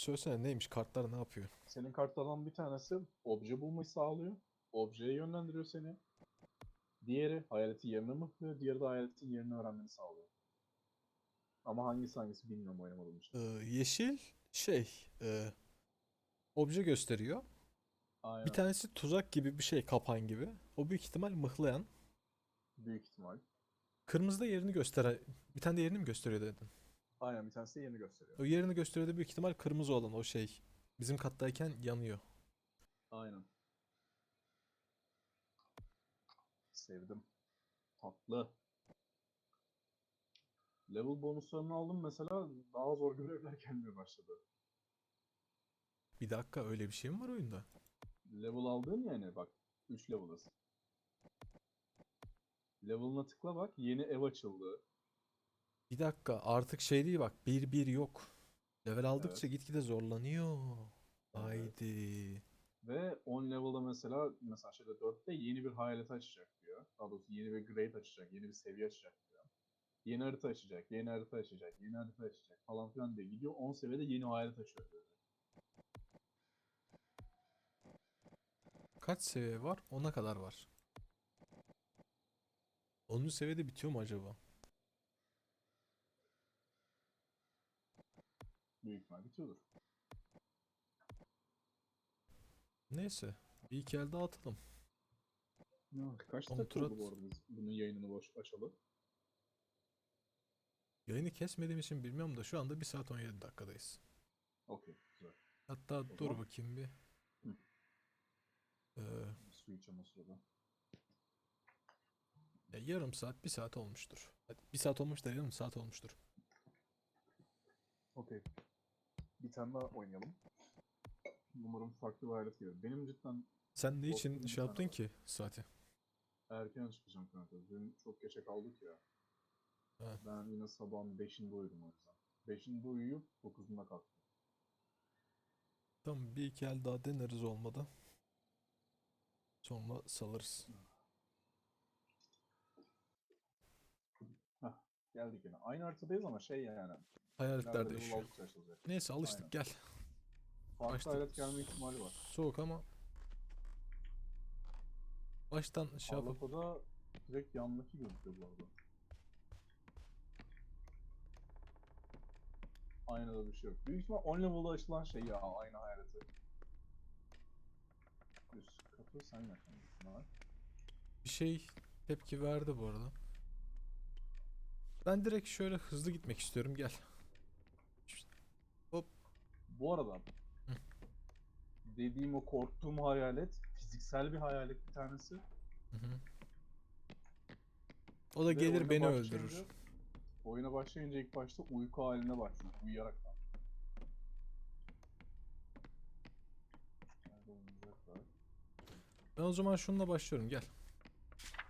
söylesene neymiş kartlar ne yapıyor? Senin kartlardan bir tanesi obje bulmayı sağlıyor. Objeye yönlendiriyor seni. Diğeri hayaletin yerini mıhlıyor. Diğeri de hayaletin yerini öğrenmeni sağlıyor. Ama hangisi hangisi bilmiyorum oynamadığım için. Ee, yeşil şey e, obje gösteriyor. Aynen. Bir tanesi tuzak gibi bir şey kapan gibi. O büyük ihtimal mıhlayan. Büyük ihtimal. Kırmızı da yerini gösteren. Bir tane de yerini mi gösteriyor dedin? Aynen bir tanesi de yerini gösteriyor. O yerini gösteriyor da büyük ihtimal kırmızı olan o şey. Bizim kattayken yanıyor. Aynen. Sevdim. Tatlı. Level bonuslarını aldım mesela daha zor görevler gelmeye başladı. Bir dakika öyle bir şey mi var oyunda? Level aldığın yani bak 3 level'ız. Level'ına tıkla bak yeni ev açıldı. Bir dakika artık şey değil bak 1-1 yok. Level aldıkça gitgide zorlanıyor. Haydi. Ve 10 level'da mesela mesela şeyde 4'te yeni bir hayalet açacak diyor. Daha doğrusu yeni bir grade açacak, yeni bir seviye açacak diyor. Yeni harita açacak, yeni harita açacak, yeni harita açacak falan filan diye gidiyor. 10 seviyede yeni hayalet açıyor diyor. Kaç seviye var? 10'a kadar var. 10. seviyede bitiyor mu acaba? Büyük ihtimal bitiyordur. Neyse. Bir iki el daha atalım. Kaç Kontrol- dakika oldu bu arada biz bunun yayınını boş açalı? Yayını kesmediğim için bilmiyorum da şu anda 1 saat 17 dakikadayız. Okey, güzel. Hatta dur zaman- bakayım bir. Hı. Ee, Su içeceğim o sırada. ya yarım saat, bir saat olmuştur. Hadi bir saat olmuş da yarım saat olmuştur. Okey. Bir tane daha oynayalım. Umarım farklı bir hayalet gelir. Benim cidden Sen ne için şey yaptın ki saati? erken çıkacağım kanka. Dün çok geçe kaldık ya. Ha. Ben yine sabahın 5'inde uyudum o yüzden. 5'inde uyuyup 9'unda kalktım. Tamam bir iki el daha deneriz olmadı. Sonra salırız. Geldik yine. Aynı haritadayız ama şey yani. Hayaletler Nerede level değişiyor. açılacak. Neyse alıştık Aynen. gel. Farklı Başladık. hayalet gelme ihtimali var. Soğuk ama baştan şey yapıp Parlato'da direkt yanındaki gözüküyor bu arada. Aynada bir şey yok. Büyük ihtimal 10 level'da açılan şey ya aynı hayaleti. Üst katı sen yakın. bir şey tepki verdi bu arada. Ben direkt şöyle hızlı gitmek istiyorum gel. Bu arada dediğim o korktuğum hayalet fiziksel bir hayalet bir tanesi. Hı hı. O da Ve gelir oyuna beni başlayınca- öldürür. Oyuna başlayınca ilk başta uyku haline başlıyor. Uyuyarak. Nerede oynayacaklar? Ben o zaman şununla başlıyorum gel.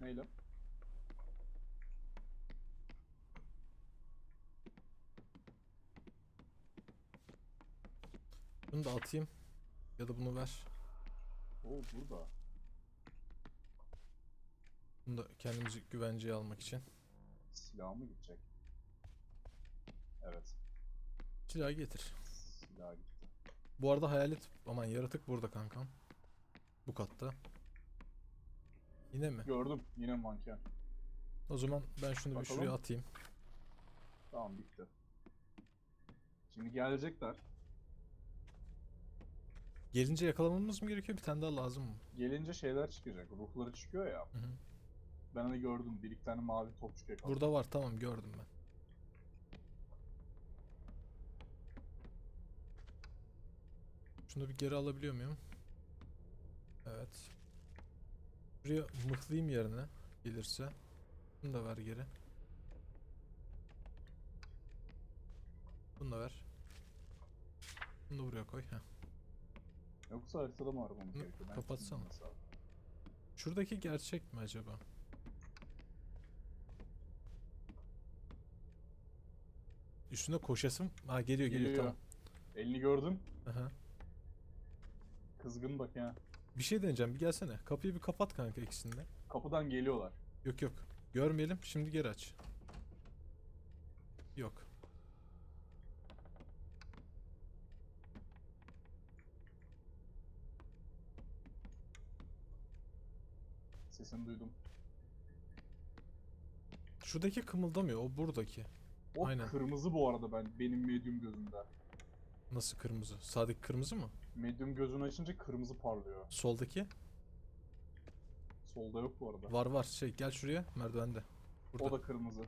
Neyle? Bunu da atayım. Ya da bunu ver. Oo burada. Bunu da kendimizi güvenceye almak için. Silah mı gidecek? Evet. Silahı getir. Silah gitti. Bu arada hayalet aman yaratık burada kankam. Bu katta. Yine mi? Gördüm. Yine manken. O zaman ben şunu bir Bakalım. şuraya atayım. Tamam bitti. Şimdi gelecekler. Gelince yakalamamız mı gerekiyor? Bir tane daha lazım mı? Gelince şeyler çıkacak. Ruhları çıkıyor ya. Hı hı. Ben hani gördüm. Bir iki tane mavi topçuk yakaladım. Burada var tamam gördüm ben. Şunu bir geri alabiliyor muyum? Evet. Buraya mıhlayayım yerine gelirse. Bunu da ver geri. Bunu da ver. Bunu da buraya koy. Heh. Yoksa haritada mı aramamız Hı, gerekiyor? Ben kapatsana. bilmiyorum mesela. Şuradaki gerçek mi acaba? Üstüne koşasım. Ha geliyor geliyor, Geliyor. tamam. Elini gördün. Aha. Kızgın bak ya. Bir şey deneyeceğim bir gelsene. Kapıyı bir kapat kanka ikisini de. Kapıdan geliyorlar. Yok yok. Görmeyelim şimdi geri aç. Yok. Sesini duydum. Şuradaki kımıldamıyor. O buradaki. O Aynen. kırmızı bu arada ben benim medium gözümde. Nasıl kırmızı? Sağdaki kırmızı mı? Medium gözünü açınca kırmızı parlıyor. Soldaki? Solda yok bu arada. Var var. Şey gel şuraya. Merdivende. Burada. O da kırmızı.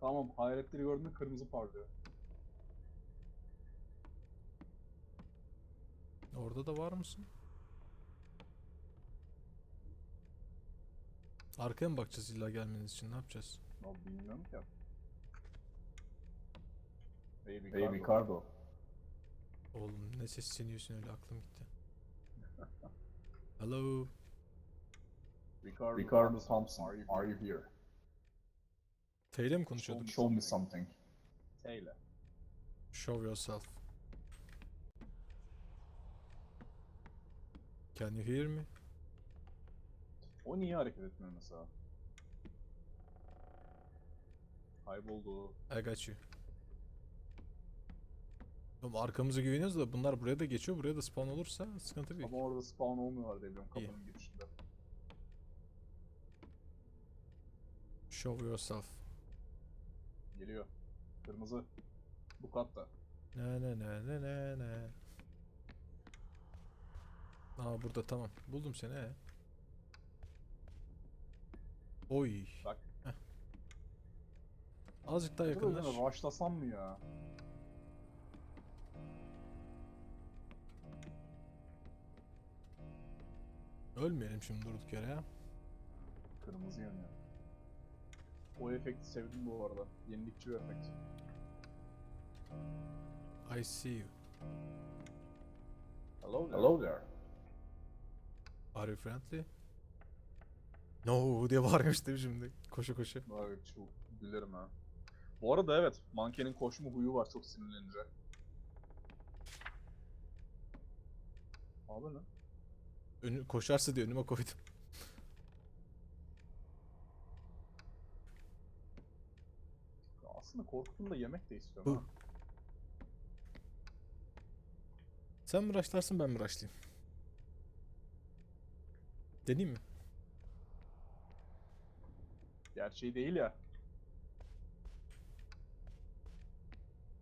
Tamam hayaletleri gördüğünde kırmızı parlıyor. Orada da var mısın? Arkaya mı bakacağız illa gelmeniz için? Ne yapacağız? Ya bilmiyorum ki. Baby, Hey Cardo. Ricardo. Oğlum ne sesleniyorsun öyle aklım gitti. Hello. Ricardo, Ricardo Thompson, are you here? T ile mi konuşuyorduk? Show me something. Taylor. Show yourself. Can you hear me? O niye hareket etmiyor mesela? Kayboldu. I got you. Oğlum arkamıza güveniyoruz da bunlar buraya da geçiyor. Buraya da spawn olursa sıkıntı değil. Ama orada spawn olmuyorlar diye biliyorum İyi. kapının girişinde. Show yourself. Geliyor. Kırmızı. Bu katta. Ne ne ne ne ne ne. Aa burada tamam. Buldum seni. he. Oy. Bak. Azıcık daha yakınlaş. rushlasam mı ya? Ölmeyelim şimdi durduk yere ya. Kırmızı yanıyor. O efekti sevdim bu arada. Yenilikçi bir efekt. I see you. Hello there. Hello there. Are you friendly? No diye bağırmıştım şimdi. Koşu koşu. Vay çok gülerim ha. Bu arada evet, mankenin koşma huyu var çok sinirlenince. Abi ne? Önü, koşarsa diye önüme koydum. Ya Aslında korkutun da yemek de istiyorum Hı. ha. Sen mi rushlarsın ben mi rushlayayım? Deneyeyim mi? Gerçeği değil ya.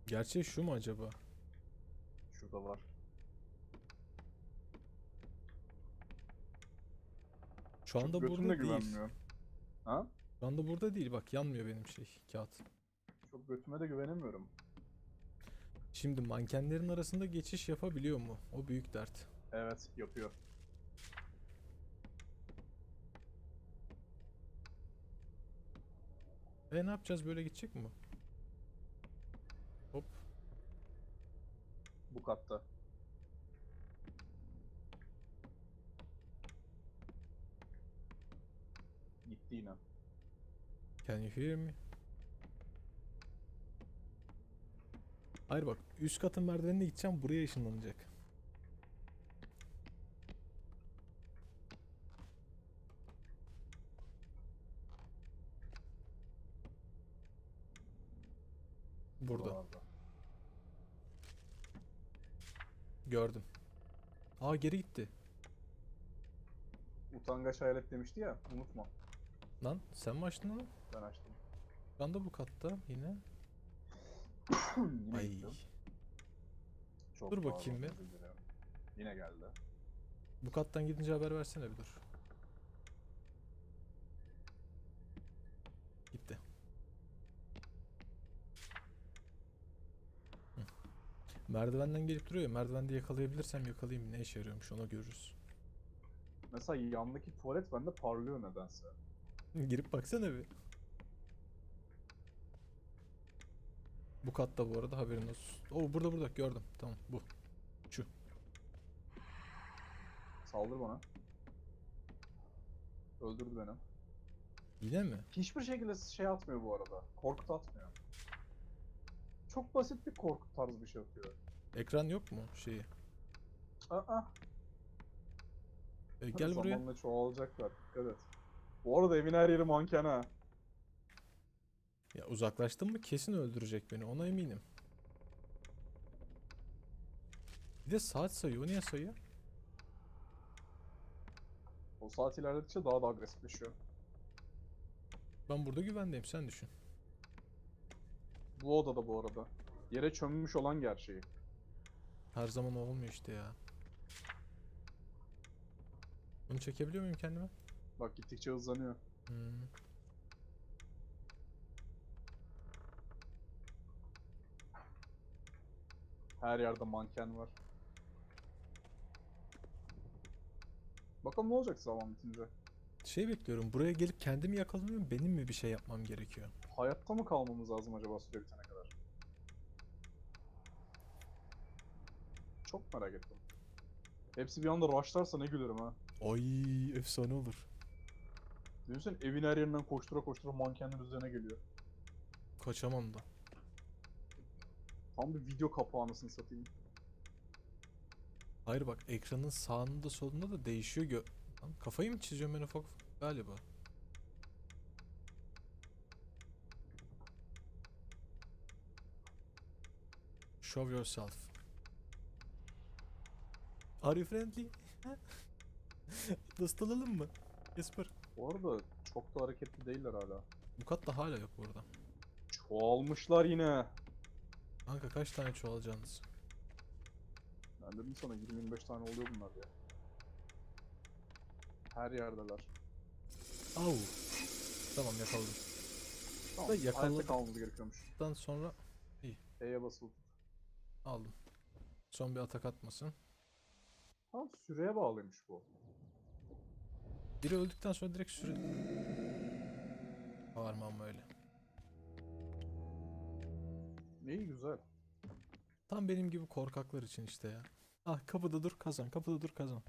Gerçeği şu mu acaba? Şurada var. Şu anda Çok burada de değil. Ha? Şu anda burada değil bak yanmıyor benim şey kağıt. Çok götüme de güvenemiyorum. Şimdi mankenlerin arasında geçiş yapabiliyor mu? O büyük dert. Evet, yapıyor. E ne yapacağız böyle gidecek mi? Hop. Bu katta. Gitti yine. Can you hear me? Hayır bak üst katın merdivenine gideceğim buraya ışınlanacak. Burada. Gördüm. Aa geri gitti. Utangaç hayalet demişti ya, unutma. Lan sen mi açtın onu? Ben açtım. Ben de bu katta yine. yine Ay. Çok Dur bakayım bir. Yine geldi. Bu kattan gidince haber versene bir dur. Gitti. Hı. Merdivenden gelip duruyor. Merdivende yakalayabilirsem yakalayayım. Ne işe yarıyormuş ona görürüz. Mesela yandaki tuvalet bende parlıyor nedense. Girip baksana bir. Bu katta bu arada haberin olsun. Oo burada burada gördüm. Tamam bu. Şu. Saldır bana. Öldürdü beni. Yine mi? Hiçbir şekilde şey atmıyor bu arada. Korkut atmıyor. Çok basit bir korkut tarzı bir şey yapıyor. Ekran yok mu şeyi? Aa, E, gel buraya. Zamanla çoğalacaklar. Evet. Bu arada evin her yeri manken ha. Ya uzaklaştım mı kesin öldürecek beni ona eminim. Bir de saat sayıyor. O niye sayıyor? O saat ilerledikçe daha da agresifleşiyor. Ben burada güvendeyim sen düşün. Bu odada bu arada. Yere çömmüş olan gerçeği. Her zaman olmuyor işte ya. Bunu çekebiliyor muyum kendime? Bak gittikçe hızlanıyor. Hmm. Her yerde manken var. Bakalım ne olacak zaman bitince. Şey bekliyorum. Buraya gelip kendimi yakalamıyorum. Benim mi bir şey yapmam gerekiyor? Hayatta mı kalmamız lazım acaba süre bitene kadar? Çok merak ettim. Hepsi bir anda rushlarsa ne gülerim ha. Ay efsane olur. Düşünsene evin her yerinden koştura koştura mankenler üzerine geliyor. Kaçamam da. Tam bir video kapağı anasını satayım. Hayır bak ekranın sağında solunda da değişiyor gö... Lan kafayı mı çiziyorum ben ufak ufak? Galiba. Show yourself. Are you friendly? Dost olalım mı? Jasper. Bu arada çok da hareketli değiller hala. Bu kat da hala yok burada. Çoğalmışlar yine. Kanka kaç tane çoğalacağınız? Ben dedim sana 20-25 tane oluyor bunlar ya. Her yerdeler. Au. Tamam yakaladım. Tamam, Da hayatta yakaladı- kalmamız gerekiyormuş. Bundan sonra E'ye basılı tut. aldım. Son bir atak atmasın. Tamam süreye bağlıymış bu. Biri öldükten sonra direkt süre... Bağırma ama öyle. İyi güzel. Tam benim gibi korkaklar için işte ya. Ah kapıda dur kazan, kapıda dur kazan.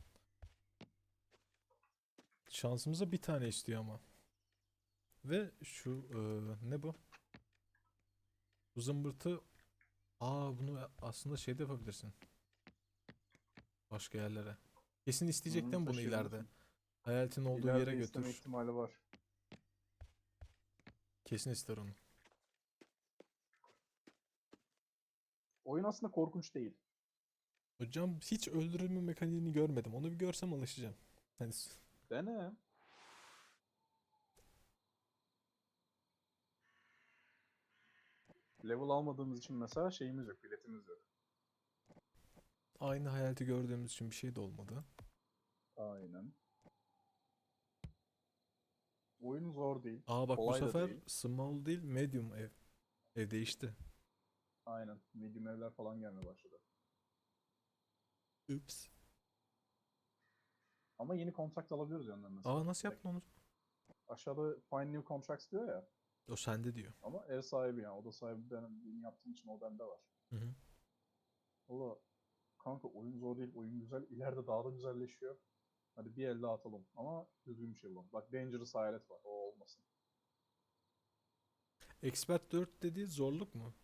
Şansımıza bir tane istiyor ama. Ve şu eee, ne bu? Bu zımbırtı Aa bunu aslında şeyde yapabilirsin. Başka yerlere. Kesin isteyecekten bunu taşıyabilirsin. ileride. Hayaletin olduğu İleride yere isteme götür. ihtimali var. Kesin ister onu. Oyun aslında korkunç değil. Hocam hiç öldürülme mekaniğini görmedim. Onu bir görsem alışacağım. Hani s- Dene. Level almadığımız için mesela şeyimiz yok, biletimiz yok. Aynı hayaleti gördüğümüz için bir şey de olmadı. Aynen. Oyun zor değil. Aa bak bu Kolay da sefer değil. small değil medium ev. Ev değişti. Aynen. Medium evler falan gelmeye başladı. Ups. Ama yeni contract alabiliyoruz mesela. Aa nasıl yaptın onu? Aşağıda find new contracts diyor ya. O sende diyor. Ama ev sahibi yani. Oda sahibi ben benim yaptığım için o bende var. Hı hı. Valla kanka oyun zor değil. Oyun güzel. İleride daha da güzelleşiyor. Hadi bir elde atalım. Ama düzgün bir şey bulalım. Bak Dangerous hayalet var. O olmasın. Expert 4 dediği zorluk mu?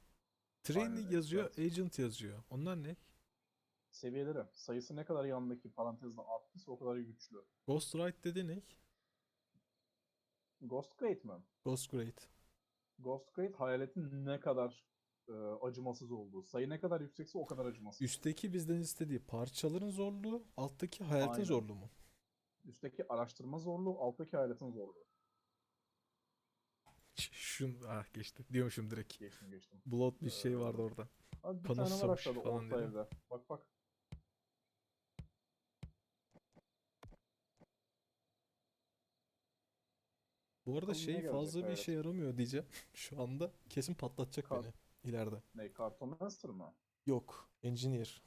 Trainee Aynen, yazıyor, expert. agent yazıyor. Onlar ne? Seviyeleri. Sayısı ne kadar yanındaki parantezden arttıysa o kadar güçlü. Ghost Ride dedi ne? Ghost Crate mi? Ghost Great. Ghost Crate hayaletin ne kadar e, acımasız olduğu. Sayı ne kadar yüksekse o kadar acımasız. Üstteki bizden istediği parçaların zorluğu, alttaki hayaletin Aynen. zorluğu mu? Üstteki araştırma zorluğu, alttaki hayaletin zorluğu. Şun ah geçti. Diyormuşum direkt. Geçtim geçtim. Blood bir şey vardı orada. Abi bir Bana tane var aşağıda falan orta dedim. evde. Bak bak. Bu arada ne şey gelecek fazla bir hayalet. işe yaramıyor diyeceğim. Şu anda kesin patlatacak Kal- beni ileride. Ne? Cartomancer mı? Yok, engineer.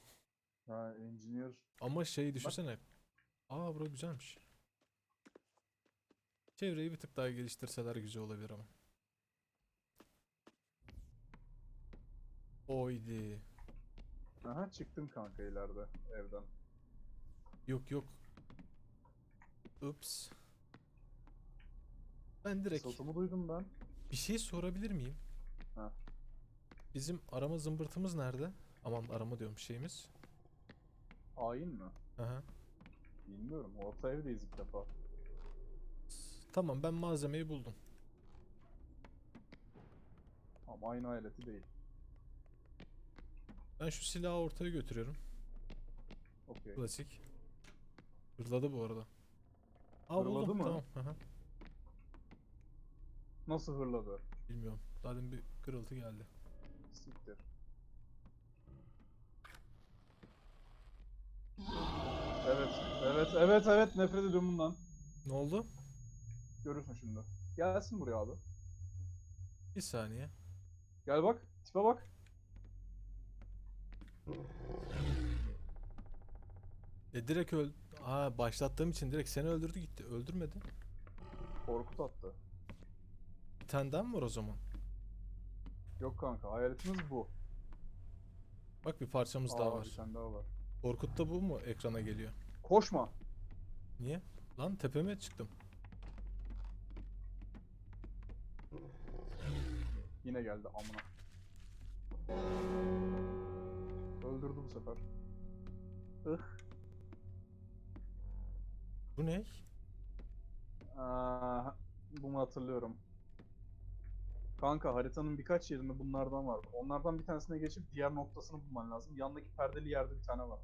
Ha, engineer. Ama şey düşünsene. Aa bura güzelmiş. Çevreyi bir tık daha geliştirseler güzel olabilir ama. Oydi. Aha çıktım kanka ileride evden. Yok yok. Ups. Ben direkt Satımı duydum ben. bir şey sorabilir miyim? Ha. Bizim arama zımbırtımız nerede? Aman arama diyorum şeyimiz. Hain mi? Aha. Bilmiyorum. Orta evdeyiz ilk defa. Tamam ben malzemeyi buldum. Ama aynı hayaleti değil. Ben şu silahı ortaya götürüyorum. Okey. Klasik. Hırladı bu arada. Aa Hırladı buldum mı? tamam. hı. Nasıl hırladı? Bilmiyorum. Zaten bir kırıltı geldi. Siktir. Evet, evet, evet, evet. Nefret ediyorum bundan. Ne oldu? Görürsün şimdi. Gelsin buraya abi. Bir saniye. Gel bak, tipe bak. E direkt öl... Aa başlattığım için direkt seni öldürdü gitti. Öldürmedi. Korkut attı. Bir tane daha mı var o zaman? Yok kanka, hayaletimiz bu. Bak bir parçamız Aa, daha var. Bir tane daha var. Korkut'ta bu mu ekrana geliyor? Koşma. Niye? Lan tepeme çıktım. Yine geldi amına. Öldürdü bu sefer. Bu ne? Aa, bunu hatırlıyorum. Kanka haritanın birkaç yerinde bunlardan var. Onlardan bir tanesine geçip diğer noktasını bulman lazım. Yandaki perdeli yerde bir tane var.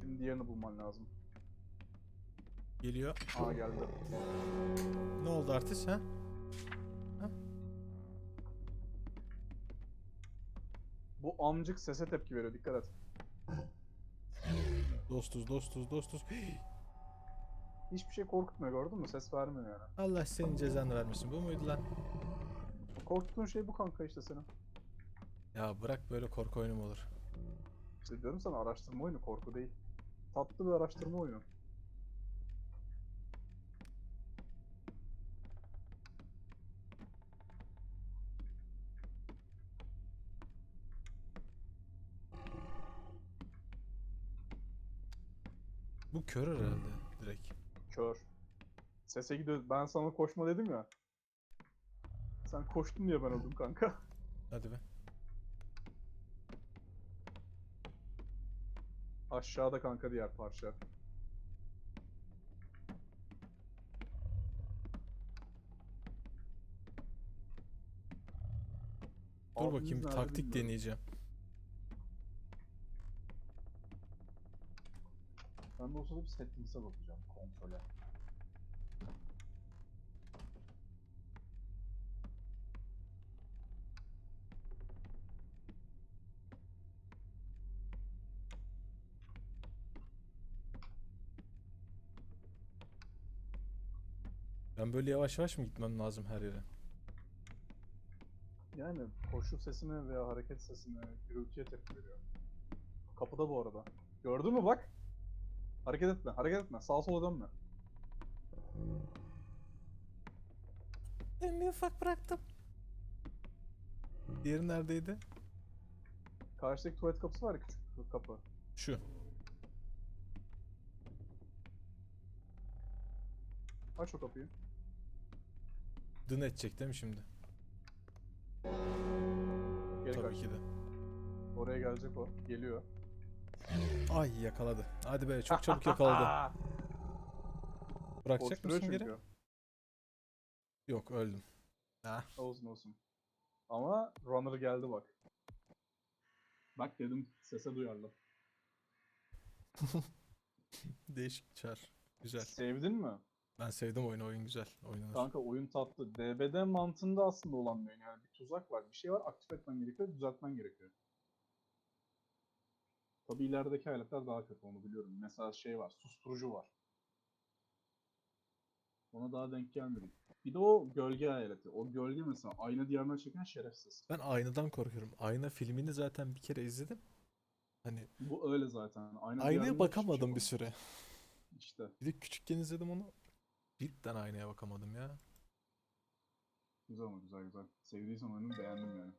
Şimdi diğerini bulman lazım. Geliyor. Aa geldi. Ne oldu artist ha? Bu amcık sese tepki veriyor dikkat et. Dostuz dostuz dostuz. Hiçbir şey korkutmuyor gördün mü? Ses vermiyor yani. Allah senin cezanı vermesin. Bu muydu lan? Korkuttuğun şey bu kanka işte senin. Ya bırak böyle korku oyunu mu olur? İşte diyorum sana araştırma oyunu korku değil. Tatlı bir araştırma oyunu. Bu kör herhalde direkt. Kör. Sese gidiyor. Ben sana koşma dedim ya. Sen koştun diye ben öldüm kanka. Hadi be. Aşağıda kanka diğer parça. Dur Abimiz bakayım nerede taktik bilmiyorum. deneyeceğim. Ben de o sırada bir settings'e bakacağım kontrole. Ben böyle yavaş yavaş mı gitmem lazım her yere? Yani koşu sesine veya hareket sesine, gürültüye tepki veriyor. Kapıda bu arada. Gördün mü bak? Hareket etme, hareket etme. Sağa sola dönme. Ben bir ufak bıraktım. Diğeri neredeydi? Karşıdaki tuvalet kapısı var ya küçük kapı. Şu. Aç o kapıyı. Dın edecek değil mi şimdi? Geri Tabii kaç. ki de. Oraya gelecek o. Geliyor. Ay yakaladı. Hadi be çok çabuk yakaladı. Bırakacak mısın geri? Yok öldüm. Ha. Olsun olsun. Ama runner geldi bak. Bak dedim sese duyarlı. Değişik çar. Güzel. Sevdin mi? Ben sevdim oyunu. Oyun güzel. Oynanır. Kanka oyun tatlı. DBD mantığında aslında olan bir oyun. Yani bir tuzak var, bir şey var. Aktif etmen gerekiyor, düzeltmen gerekiyor. Tabi ilerideki hayaletler daha kötü onu biliyorum. Mesela şey var, susturucu var. Ona daha denk gelmedik. Bir de o gölge hayaleti. O gölge mesela ayna diyarına çeken şerefsiz. Ben aynadan korkuyorum. Ayna filmini zaten bir kere izledim. Hani Bu öyle zaten. Ayna aynaya şey bakamadım bir süre. İşte. Bir de küçükken izledim onu. Cidden aynaya bakamadım ya. Güzel ama güzel güzel. Sevdiysen oyunu beğendim yani.